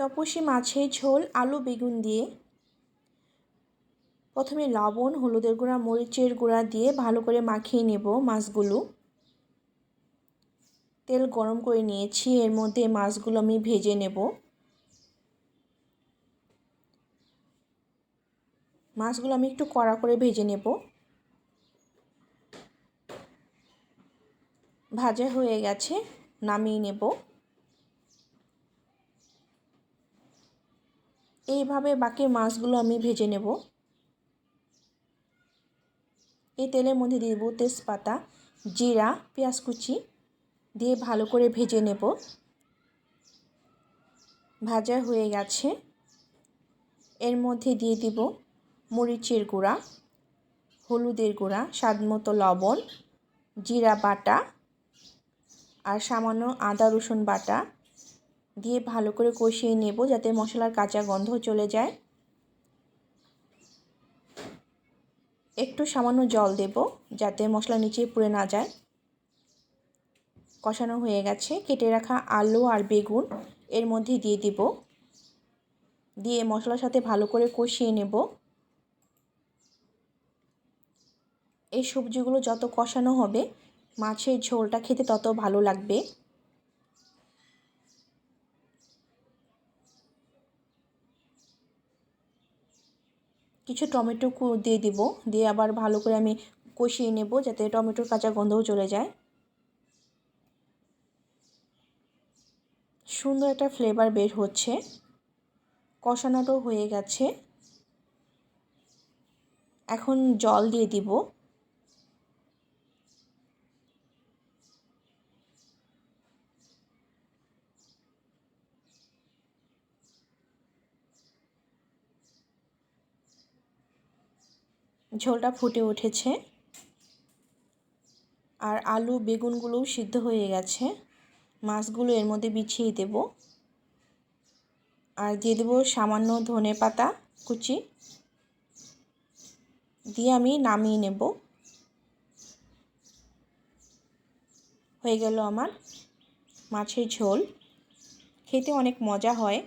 তপসী মাছের ঝোল, আলু, বেগুন দিয়ে। প্রথমে লবণ, হলুদের গুঁড়া, মরিচের গুঁড়া দিয়ে ভালো করে মাখিয়ে নেব মাছগুলো। তেল গরম করে নিয়েছি, এর মধ্যে মাছগুলো আমি ভেজে নেব। মাছগুলো আমি একটু কড়া করে ভেজে নেব। ভাজা হয়ে গেছে, নামিয়ে নেব। এইভাবে বাকি মাছগুলো আমি ভেজে নেব। এই তেলের মধ্যে দিয়ে দেবো তেজপাতা, জিরা, পেঁয়াজ কুচি দিয়ে ভালো করে ভেজে নেব। ভাজা হয়ে গেছে। এর মধ্যে দিয়ে দিব মরিচের গুঁড়া, হলুদের গুঁড়া স্বাদ মতো লবণ, জিরা বাটা আর সামান্য আদা রসুন বাটা। দিয়ে ভালো করে কষিয়ে নেব যাতে মশলার কাঁচা গন্ধ চলে যায়। একটু সামান্য জল দেব যাতে মশলা নিচে পুড়ে না যায়। কষানো হয়ে গেছে। কেটে রাখা আলু আর বেগুন এর মধ্যে দিয়ে দিব। দিয়ে মশলার সাথে ভালো করে কষিয়ে নেব। এই সবজিগুলো যত কষানো হবে, মাছের ঝোলটা খেতে তত ভালো লাগবে। কিছু টমেটো দিয়ে দিব। দিয়ে আবার ভালো করে আমি কষিয়ে নেব যাতে টমেটোর কাঁচা গন্ধও চলে যায়। সুন্দর একটা ফ্লেভার বের হচ্ছে। কষানোটাও হয়ে গেছে। এখন জল দিয়ে দিব। ঝোলটা ফুটে উঠেছে। আর আলু, বেগুনগুলোও সিদ্ধ হয়ে গেছে। মাছগুলো এর মধ্যে বিছিয়ে দেব। আর দিয়ে দেবো সামান্য ধনে পাতা কুচি। দিয়ে আমি নামিয়ে নেব। হয়ে গেল আমার মাছের ঝোল। খেতে অনেক মজা হয়।